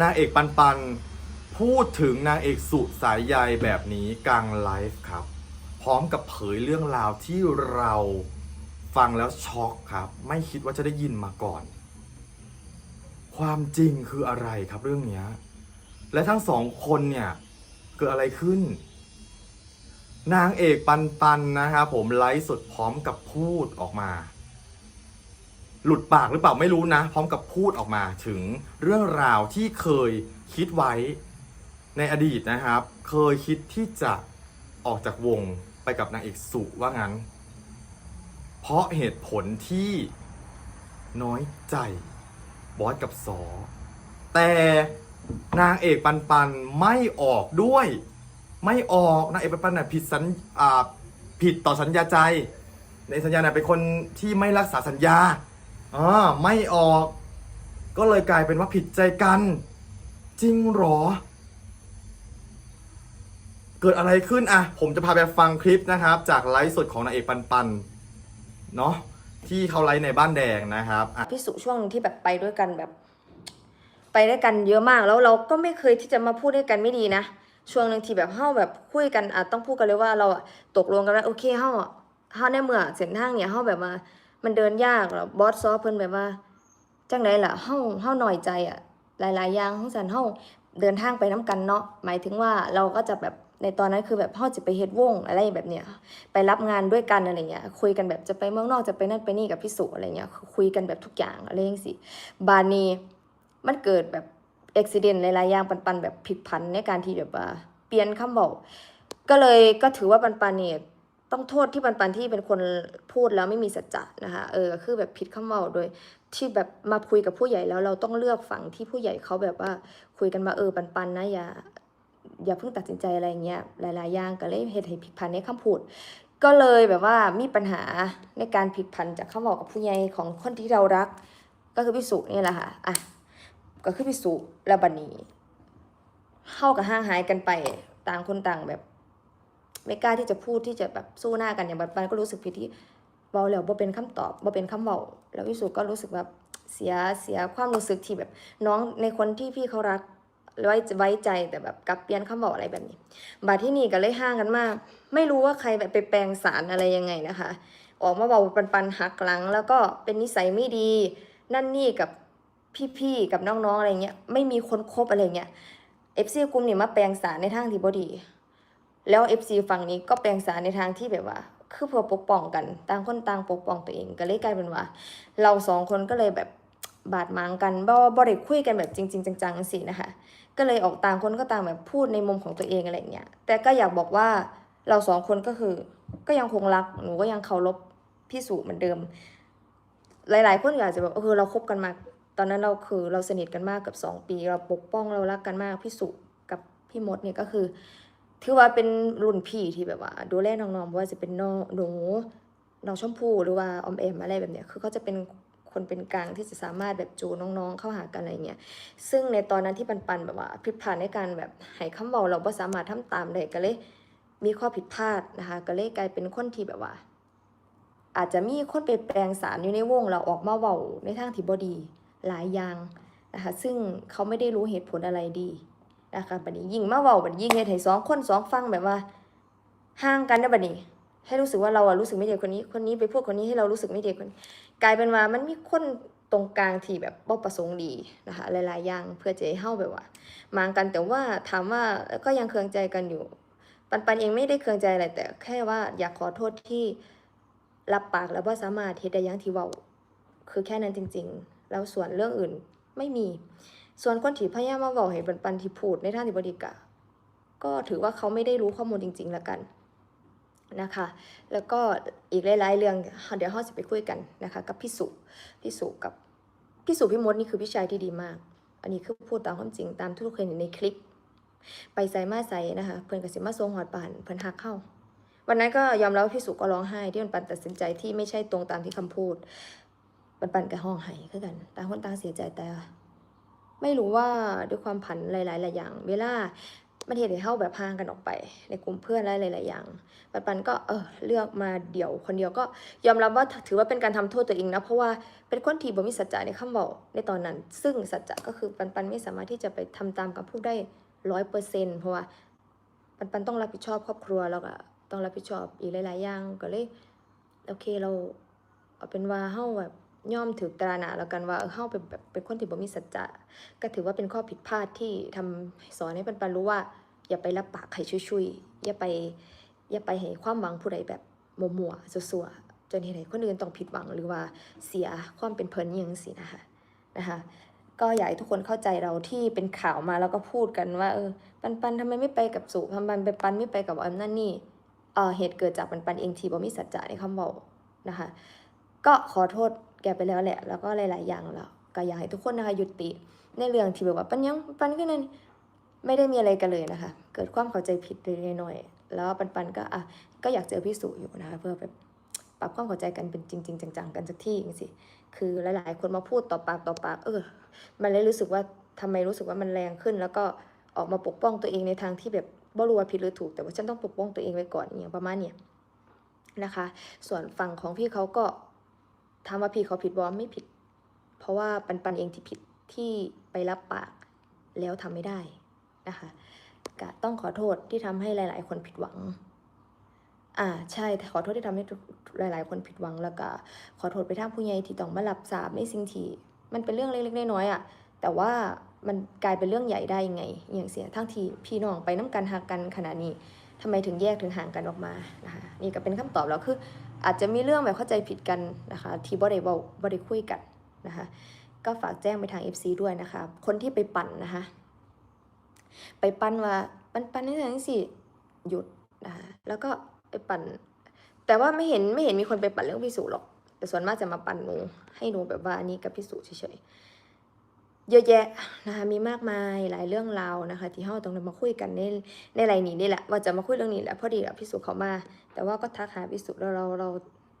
นางเอกปันปันพูดถึงนางเอกสุสายใยแบบนี้กลางไลฟ์ครับ พร้อมกับเผยเรื่องราวที่เราฟังแล้วช็อกครับ ไม่คิดว่าจะได้ยินมาก่อน ความจริงคืออะไรครับเรื่องนี้ และทั้งสองคนเนี่ยเกิดอะไรขึ้น นางเอกปันปันนะครับผมไลฟ์สดพร้อมกับพูดออกมา หลุดปากหรือเปล่าไม่รู้นะ พร้อมกับพูดออกมาถึงเรื่องราวที่เคยคิดไว้ในอดีตนะครับ เคยคิดที่จะออกจากวงไปกับนางเอกสุว่างั้น เพราะเหตุผลที่น้อยใจบอสกับสอ แต่นางเอกปันปันไม่ออกด้วย ไม่ออกนางเอกปันปันน่ะผิดสัญผิดต่อสัญญาใจ ในสัญญาน่ะเป็นคนที่ไม่รักษาสัญญา อ่าไม่ออก ก็เลยกลายเป็นว่าผิดใจกัน จริงหรอ เกิดอะไรขึ้นอะ ผมจะพาไปฟังคลิปนะครับ จากไลฟ์สดของนางเอกปันปันเนาะที่เขาไลฟ์ในบ้านแดงนะครับอะพี่สุช่วงที่แบบไปด้วยกันแบบ ไปด้วยกันเยอะมากแล้วเราก็ไม่เคยที่จะมาพูดด้วยกันไม่ดีนะช่วงหนึ่งที่แบบเฮาแบบคุยกันอาจต้องพูดกันเลยว่าเราอะตกลงกันว่าโอเคเฮาเฮาในเมื่อเส้นทางเนี่ยเฮาแบบว่า มันเดินยากแล้วบอสซอเพิ่นแบบว่าจังไดล่ะเฮาเฮาหน่อยใจอะหลาย ๆ อย่างของสันเฮาเดินทางไปน้กันเนาะหมายถึงว่าเราก็จะแบบในตอนนั้นคือแบบเฮาจะไปเฮ็ดวงอะไรแบบเนี้ยไปรับงานด้วยกันอะไรเงี้ยคุยกันแบบจะไปเมืองนอกจะไปนั่นไปนี่กับพี่สุอะไรเงี้ยคุยกันแบบทุกอย่างอะไรอย่างสิบานีมันเกิดแบบอุบิเหตุหลายๆอย่างปันๆแบบพลิกผันในการที่แบบว่าเปลี่ยนคำบอกก็เลยก็ถือว่าปันปันๆเนี่ย ต้องโทษที่ปันปันที่เป็นคนพูดแล้วไม่มีสัจจะนะคะเออคือแบบผิดคำเว้าโดยที่แบบมาคุยกับผู้ใหญ่แล้วเราต้องเลือกฝั่งที่ผู้ใหญ่เขาแบบว่าคุยกันมาเออปันปันนะอย่าอย่าเพิ่งตัดสินใจอะไรเงี้ยหลายๆอย่างก็เลยเหตุให้ผิดพันในคำพูด ก็เลยแบบว่ามีปัญหาในการผิดพันจากคำบอกกับผู้ใหญ่ของคนที่เรารัก ก็คือพี่สุนี่แหละค่ะอะก็คือพี่สุและบันนีเข้ากับห่างหายกันไปต่างคนต่างแบบ ไม่กล้าที่จะพูดที่จะแบบสู้หน้ากันอย่างบันปันก็รู้สึกผิดที่เบาแล้วบ่เป็นคำตอบบ่เป็นคำเบาแล้วพี่สุก็รู้สึกแบบเสียเสียความรู้สึกที่แบบ น้องในคนที่พี่เขารักไว้ไว้ใจแต่แบบกลับเปลี่ยนคำบอกอะไรแบบนี้ บาดที่นี่ก็เลยห่างกันมาก ไม่รู้ว่าใครแบบไปแปลงสารอะไรยังไงนะคะ ออกมาบอกว่าปันปันหักหลัง แล้วก็เป็นนิสัยไม่ดี นั่นนี่กับพี่ๆกับน้องๆอะไรเงี้ยไม่มีคนคบอะไรเงี้ยเอฟซีกลุ่มนี่มาแปลงสารในทางที่บดี แล้วเอฟซีฝั่งนี้ก็แปลงสารในทางที่แบบว่า คือเพื่อปกป้องกันต่างคนต่างปกป้องตัวเองก็เลยกลายเป็นว่า เราสองคนก็เลยแบบบาดหมางกันบ่บ่ได้คุยกันแบบจริง ๆ จังๆสินะคะก็เลยออกต่างคนก็ต่างแบบพูดในมุมของตัวเองอะไรเงี้ยแต่ก็อยากบอกว่าเราสองคนก็คือ ก็ยังคงรักหนูก็ยังเคารพพี่สุเหมือนเดิม หลาย ๆ คนก็อาจจะแบบเออเราคบกันมา ตอนนั้นเราคือเราสนิทกันมากเกับสองปี เราปกป้องเรารักกันมากพี่สุกับพี่มดเนี่ยก็คือ ถือว่าเป็นรุ่นพี่ที่แบบว่า ดูแลน้องๆว่าจะเป็นน้องหนูน้องชมพู่หรือว่าอมเอมอะไรแบบเนี้ยคือเขาจะเป็นคนเป็นกลางที่จะสามารถแบบจูน้องๆเข้าหากันอะไรเงี้ย ซึ่งในตอนนั้นที่ปันปันแบบว่าผิดพลาดในการแบบให้คำเว้าเราบ่สามารถทำตามได้ก็เลยมีข้อผิดพลาดนะคะ ก็เลยกลายเป็นคนที่แบบว่า อาจจะมีคนไปแปลงสารอยู่ในวงเราออกมาเว้าในทางที่บ่ดีหลายอย่างนะคะ ซึ่งเขาไม่ได้รู้เหตุผลอะไรดี นะคะบัดนี้ยิ่งมาเว้าบัดยิ่งเฮ็ดให้สองคนสองฟังแบบว่าห่างกันนะบัดนี้ ให้รู้สึกว่าเราอะรู้สึกไม่ดีกับคนนี้ คนนี้ไปพูดคนนี้ให้เรารู้สึกไม่ดีกับคนนี้กลายเป็นว่ามันมีคนตรงกลางที่แบบบ่ประสงค์ดีนะคะหลายๆอย่างเพื่อจะให้เฮาแบบว่า มางกันแต่ว่าถามว่าก็ยังเคืองใจกันอยู่ ปันปันเองไม่ได้เคืองใจอะไรแต่ แค่ว่าอยากขอโทษที่รับปากแล้วว่าสามารถเฮ็ดได้อย่างที่เว้าคือแค่นั้นจริง ๆ แล้วส่วนเรื่องอื่นไม่มี ส่วนคนที่พยายามมาเว้าให้ปันปันที่พูดในท่างที่บ่ดีกะก็ถือว่าเขาไม่ได้รู้ข้อมูลจริง ๆ แล้วกันนะคะ แล้วก็อีกหลายๆเรื่องเดี๋ยวเราจะไปคุยกันนะคะกับพี่สุพี่สุกับพี่สุพี่มดนี่คือพี่ชายที่ดีมาก อันนี้คือพูดตามความจริงตามที่ทุกคนเห็นในคลิป ไปใส่มาใส่นะคะ เพื่อนกับสิมาทรงหอดปานเพื่อนหักเข้า วันนั้นก็ยอมรับว่าพี่สุก็ร้องไห้ที่มันปันตัดสินใจที่ไม่ใช่ตรงตามที่คำพูดปันปันกับห้องไห้คือกันต่างคนต่างเสียใจแต่ ไม่รู้ว่าด้วยความผันหลายๆหลายอย่าง เวลามันเหตุให้เฮาแบบห่างกันออกไป ในกลุ่มเพื่อนและหลายๆอย่าง ปันปันก็เออเลือกมาเดี่ยวคนเดียวก็ยอมรับว่าถือว่าเป็นการทำโทษตัวเองนะเพราะว่าเป็นคนที่บ่มีสัจจะในคำบอกในตอนนั้น ซึ่งสัจจะก็คือปันปันไม่สามารถที่จะไปทำตามคำพูดได้ร้อยเปอร์เซ็นเพราะว่าปันปันต้องรับผิดชอบครอบครัวแล้วก็ต้องรับผิดชอบอีกหลายๆอย่างก็เลยโอเคเราเอาเป็นว่าเฮาแบบ ย่อมถือตราหนาแล้วกันว่าเออเฮาเป็นแบบเป็นคนที่บ่มีสัจจะก็ถือว่าเป็นข้อผิดพลาดที่ทำสอนให้ปันปันรู้ว่า อย่าไปรับปากใครชุยๆอย่าไป อย่าไปให้ความหวังผู้ใดแบบมัวๆสัวๆจนเห็นให้คนอื่นต้องผิดหวังหรือว่าเสียความเป็นเพลินยังสินะคะนะคะก็อยากให้ทุกคนเข้าใจเราที่เป็นข่าวมาแล้วก็พูดกันว่าเออปันปันทำไมไม่ไปกับสุทำไมไปปันไม่ไปกับออมนั่นนี่เออเหตุเกิดจากปันปันเองที่บ่มีสัจจะในคำบอกนะคะ ก็ขอโทษ แกไปแล้วแหละ แล้วก็หลาย ๆ อย่างแล้วก็อยากให้ทุกคนนะคะหยุดติในเรื่องที่แบบว่าปันยังปันก็นั่นไม่ได้มีอะไรกันเลยนะคะ เกิดความเข้าใจผิดเล็กน้อยแล้วปันปันก็อะก็อยากเจอพี่สุอยู่นะคะ เพื่อแบบปรับความเข้าใจกันเป็นจริง ๆ จัง ๆ กันสักที่จริงๆคือหลาย ๆ คนมาพูดต่อปากต่อปากเออ มันเลยรู้สึกว่าทำไมรู้สึกว่ามันแรงขึ้น แล้วก็ออกมาปกป้องตัวเองในทางที่แบบบ่รู้ว่าผิดหรือถูก แต่ว่าฉันต้องปกป้องตัวเองไว้ก่อนอย่างประมาณเนี้ยนะคะ ส่วนฝั่งของพี่เขาก็ ถามว่าพี่เขาผิดบ่ไม่ผิด เพราะว่าปันปันเองที่ผิดที่ไปรับปากแล้วทำไม่ได้นะคะก็ต้องขอโทษที่ทำให้หลาย ๆ คนผิดหวัง อ่าใช่ขอโทษที่ทำให้หลาย ๆ คนผิดหวังแล้วก็ขอโทษไปทางผู้ใหญ่ที่ต้องมารับทราบในสิ่งที่มันเป็นเรื่องเล็ก ๆ น้อย ๆ อะ แต่ว่ามันกลายเป็นเรื่องใหญ่ได้ยังไง อย่างเสียทั้งที่พี่น้องไปน้ำกันหากันขนาดนี้ทำไมถึงแยกถึงห่างกันออกมานะคะนี่ก็เป็นคำตอบแล้วคือ อาจจะมีเรื่องแบบเข้าใจผิดกันนะคะที่บ่ได้เว้าบ่ได้คุยกันนะคะก็ฝากแจ้งไปทาง FC ด้วยนะคะ คนที่ไปปั่นนะคะไปปั่นว่าปั่นปั่นนี่ทั้งสิหยุดนะคะแล้วก็ไปปั่น แต่ว่าไม่เห็นไม่เห็นมีคนไปปั่นเรื่องพิสูจหรอก แต่ส่วนมากจะมาปั่นหนูให้หนูแบบว่าอันนี้กับพิสูจเฉยๆ เยอะแยะนะคะมีมากมายหลายเรื่องราวนะคะ ที่เราต้องมาคุยกันในในไรนี้นี่แหละ ว่าจะมาคุยเรื่องนี้แหละพอดีอะพิสูจน์เขามา แต่ว่าก็ทักหาพิสูจน์แล้วเราเรา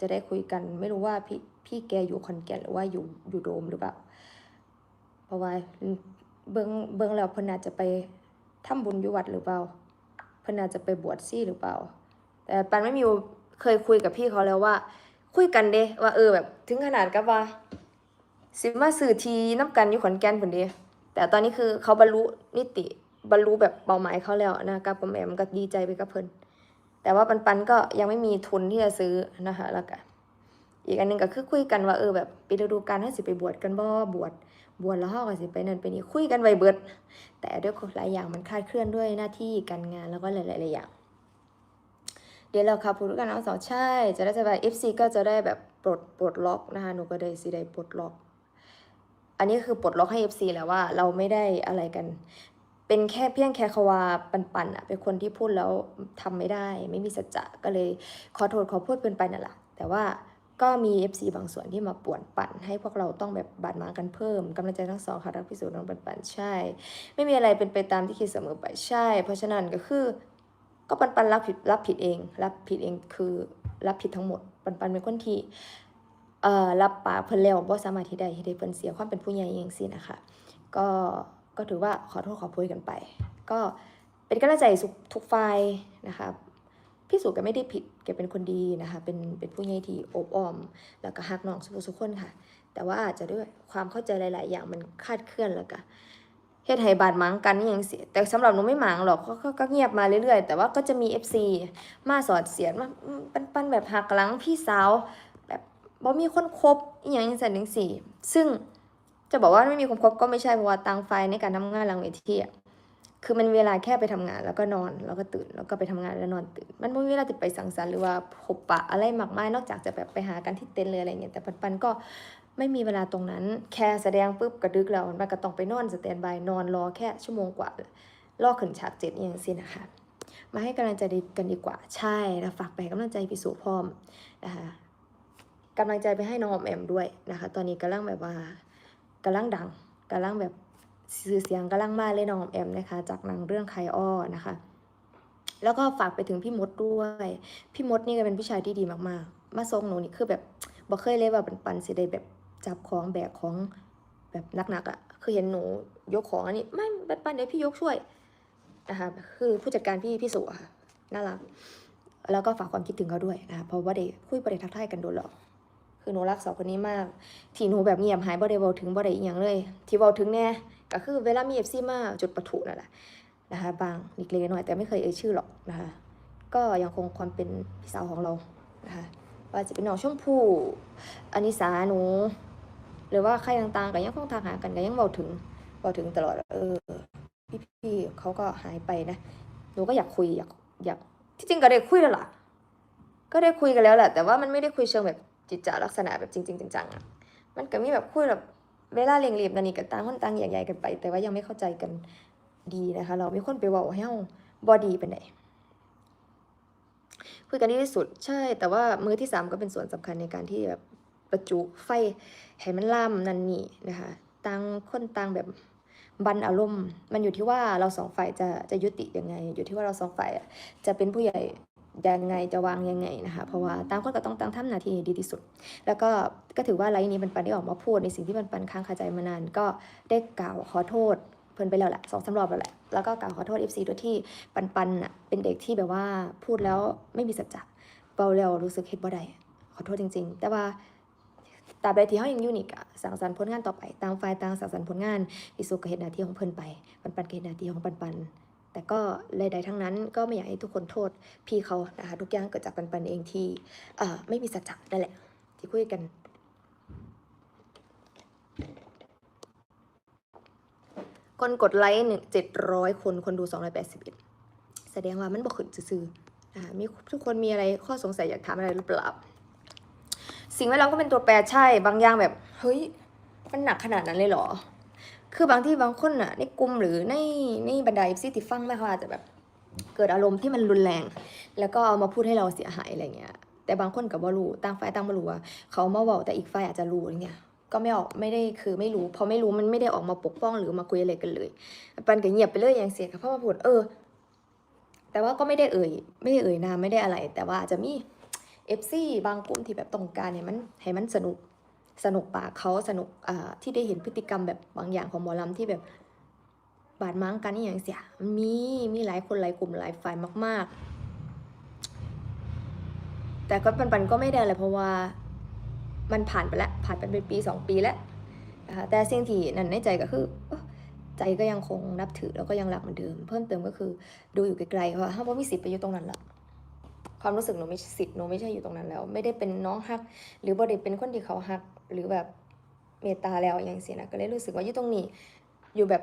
จะได้คุยกัน ไม่รู้ว่าพี่พี่แกอยู่ขอนแก่นหรือว่าอยู่อยู่โดมหรือเปล่าเพราะว่าเบิงเบิงแล้วเพิ่นอาจจะไปทำบุญอยู่วัดหรือเปล่าเพิ่นอาจจะไปบวชซี่หรือเปล่า แต่ปันไม่มีเคยคุยกับพี่เขาแล้วว่า คุยกันเด้ว่าเออแบบถึงขนาดกับว่า สิมาสื่อทีน้ำกันอยู่ขอนแก่นผนเดีแต่ตอนนี้คือเขาบรรลุนิติบรรลุแบบเป้าหมายเขาแล้วนะกับผมแอมก็ดีใจไปกับเพิ่นแต่ว่าปันปันก็ยังไม่มีทุนที่จะซื้อนะคะแล้วก็อีกอันหนึงก็คือคุยกันว่าเออแบบปีฤดูกาลให้สิไปบวชกันบ่บวชบวชแล้วเฮาก็สิไปนั่นไปนี่คุยกันไว้เบิด แต่ด้วยหลายอย่างมันคลาดเคลื่อนด้วยหน้าที่การงานแล้วก็หลายๆอย่าง เดี๋ยวเราค่ะพูดกันเอาสองใช่ จะได้สบาย FC ก็จะได้แบบปลดปลดล็อกนะคะหนูก็ได้สิได้ปลดล็อก อันนี้คือปลดล็อกให้ FC แล้วว่าเราไม่ได้อะไรกัน เป็นแค่เพียงแค่คว่าปันๆอะเป็นคนที่พูดแล้วทำไม่ได้ ไม่มีสัจจะก็เลยขอโทษขอพูดเป็นไปนั่นแหละแต่ว่าก็มี FC บางส่วนที่มาป่วนปั่น ให้พวกเราต้องแบบบาดหมางกันเพิ่มกำลังใจทั้งสองค่ะรักพิสูจน์น้องปันๆใช่ ไม่มีอะไรเป็นไปตามที่คิดเสมอไปใช่ เพราะฉะนั้นก็คือ ก็ปันปันรับผิดรับผิดเอง รับผิดเองคือรับผิดทั้งหมดปันปันเป็นคนที่ เอ่อรับปากเพิ่นแล้วบ่สามารถที่ใดที่ใดเพิ่นเสียความเป็นผู้ใหญ่เองสินะคะ ก็ก็ถือว่าขอโทษขอโพยกันไป ก็เป็นกำลังใจสุขทุกฝ่ายนะคะพี่สุก็ไม่ได้ผิดแกเป็นคนดีนะคะเป็นเป็นผู้ใหญ่ที่อบอ้อม แล้วก็ฮักน้องสุขสุขคนค่ะ แต่ว่าอาจจะด้วยความเข้าใจหลาย ๆ อย่างมันคาดเคลื่อนแล้วก็เฮ็ดให้บาดหมางกันอหยังสิแต่สำหรับหนูไม่หมางหรอกก็ก็เงียบมาเรื่อย ๆ แต่ว่าก็จะมี FC มาสอดเสียดมาอืมปันๆแบบหักหลังพี่สาว บ่มีคนคบอีหยังจังซั่นจังซี่ ซึ่งจะบอกว่าไม่มีคนคบก็ไม่ใช่เพราะว่าต่างฝ่ายในการทำงานหลังเวทีอะคือมันเวลาแค่ไปทำงานแล้วก็นอนแล้วก็ตื่นแล้วก็ไปทำงานแล้วนอนตื่น มันไม่มีเวลาจะไปสังสรรค์หรือว่าพบปะอะไรมากมายนอกจากจะแบบไปหากันที่เต็นท์เลยอะไรเงี้ยแต่ปันๆก็ไม่มีเวลาตรงนั้น แค่แสดงปุ๊บกระดึกแล้วมันก็ต้องไปนอนสแตนบายนอนรอแค่ชั่วโมงกว่า รอขึ้นฉากเจ็ดอย่างสินะคะมาให้กำลังใจกันดีกว่าใช่แล้วฝากไปกำลังใจพิสูจน์พร้อมนะคะ กำลังใจไปให้น้องออมแอมด้วยนะคะ ตอนนี้กำลังแบบว่ากำลังดังกำลังแบบสื่อเสียงกำลังมาเลยน้องออมแอมนะคะ จากหนังเรื่องใคอ้อนะคะ แล้วก็ฝากไปถึงพี่มดด้วย พี่มดนี่ก็เป็นผู้ชายที่ดีมากๆ มาทรงหนูนี่คือแบบบอกเคยเลยว่าป็นปันสิได้แบบจับของแบกของแบบหนักๆอะ่ะคือเห็นหนูยกของอันนี้ไม่ปันปันเดี๋ยวพี่ยกช่วยนะคะคือผู้จัดการพี่พี่สุอะค่ะน่ารัก แล้วก็ฝากความคิดถึงเขาด้วยนะคะเพราะว่าได้คุยประเด็นทักทายกันโดนหรอก คือหนูรักสองคนนี้มาก ที่หนูแบบเงียบหายบ่ได้เว้าถึงบ่ได้อีหยังเลย ที่เว้าถึงแน่ก็คือเวลามี FC มาจุดประทุนั่นแหละนะคะบางนิดเล็กน้อยแต่ไม่เคยเอ่ยชื่อหรอกนะคะก็ยังคงความเป็นพี่สาวของเรานะคะว่าจะเป็นน้องชมพู่อนิสาหนู หรือว่าใครต่างๆก็ยังคงทางหากันก็ยังเว้าถึงเว้าถึงตลอดเออพี่ๆเขาก็หายไปนะหนูก็อยากคุยอยากอยากที่จริงก็ได้คุยแล้วล่ะ ก็ได้คุยกันแล้วแหละแต่ว่ามันไม่ได้คุยเชิงแบบ จิตจาลักษณะแบบจริง ๆจังๆอะมันก็มีแบบคุยแบบเวลาเร่งรีบนันนี่กันต่างคนต่างแยกย้ายกันไป แต่ว่ายังไม่เข้าใจกันดีนะคะ เราไม่คนไปว่าให้เฮาบอดีเป็นไหนคุยกันดีที่สุดใช่ แต่ว่ามือที่สามก็เป็นส่วนสำคัญในการที่แบบประจุไฟให้มันล่ามนันนี่นะคะต่างคนต่างแบบบันอารมณ์ มันอยู่ที่ว่าเราสองฝ่ายจะจะยุติยังไง อยู่ที่ว่าเราสองฝ่ายอะจะเป็นผู้ใหญ่ ยังไงจะวางยังไงนะคะ เพราะว่าตางคนก็ต้องต่างทำหน้าที่ดีที่สุด แล้วก็ก็ถือว่าไลฟ์นี้มันปันได้ออกมาพูดในสิ่งที่มันปันค้างคาใจมานานก็ได้กล่าวขอโทษเพิ่นไปแล้วแหละสองสารอบแล้วแหละ แล้วก็กล่าวขอโทษ FC ด้วยที่ปันปันน่ะเป็นเด็กที่แบบว่าพูดแล้วไม่มีสัจจะเบาแล้วรู้สึกเฮ็ดบ่ได้ขอโทษจริง ๆ แต่ว่าตราบใดที่เฮายังยูนี่ก็สร้างสรรค์ผลงานต่อไปต่างฝ่ายต่างสร้างสรรค์ผลงานพี่สุกเฮ็ดหน้าที่ของเพิ่นไปปันปันเฮ็ดหน้าที่ของปันปัน แต่ก็ใดๆทั้งนั้นก็ไม่อยากให้ทุกคนโทษพี่เขานะคะทุกอย่างเกิดจากปันปันเองที่เออไม่มีสัจจะนั่นแหละ ที่คุยกันคนกดไลค์หนึ่งเจ็ดร้อยคนคนดูสองร้อยแปดสิบเอ็ดแสดงว่ามันบอกขึ้นซื่อๆมีทุกคนมีอะไรข้อสงสัยอยากถามอะไรหรือเปล่าสิ่งแวดล้อมก็เป็นตัวแปรใช่บางอย่างแบบ เฮ้ย มันหนักขนาดนั้นเลยเหรอ คือบางที่บางคนน่ะในกลุ่มหรือในในบรรดาเอฟซีที่ฟังไม่เขาอาจจะแบบเกิดอารมณ์ที่มันรุนแรง แล้วก็เอามาพูดให้เราเสียหายอะไรเงี้ย แต่บางคนกับว่ารู้ต่างฝ่ายต่างไม่รู้ว่าเขามาบอกแต่อีกฝ่ายอาจจะรู้อะไรเงี้ยก็ไม่ออกไม่ได้คือไม่รู้พอไม่รู้มันไม่ได้ออกมาปกป้องหรือมาคุยอะไรกันเลยปันก็เงียบไปเลยอย่างเสียค่ะพราะว่าพูดเออ แต่ว่าก็ไม่ได้เอ่ย ไม่ได้เอ่ยนามไม่ได้อะไร แต่ว่าอาจจะมีเอฟซีบางกลุ่มที่แบบต้องการเนี่ยมันให้มันสนุก สนุกปากเขาสนุกที่ได้เห็นพฤติกรรมแบบบางอย่างของหมอลำที่แบบบาดหมางกันนี่อย่างเสียมีมีหลายคนหลายกลุ่มหลายฝ่ายมาก ๆ แต่ก็ปันปันก็ไม่ได้เลยเพราะว่ามันผ่านไปแล้วผ่านไปเป็นปีสองปีแล้วแต่สิ่งที่นั่นในใจก็คือใจก็ยังคงนับถือแล้วก็ยังรักเหมือนเดิม เพิ่มเติมก็คือดูอยู่ไกลๆเพราะว่าถ้าว่ามีสิทธิ์ไปอยู่ตรงนั้นละความรู้สึกหนูไม่สิทธิ์หนูไม่ใช่อยู่ตรงนั้นแล้ว ไม่ได้เป็นน้องฮัก หรือบ่ได้เป็นคนที่เขาฮัก หรือแบบเมตตาแล้วอย่างเสียนะก็เลยรู้สึกว่าอยู่ตรงนี้อยู่แบบ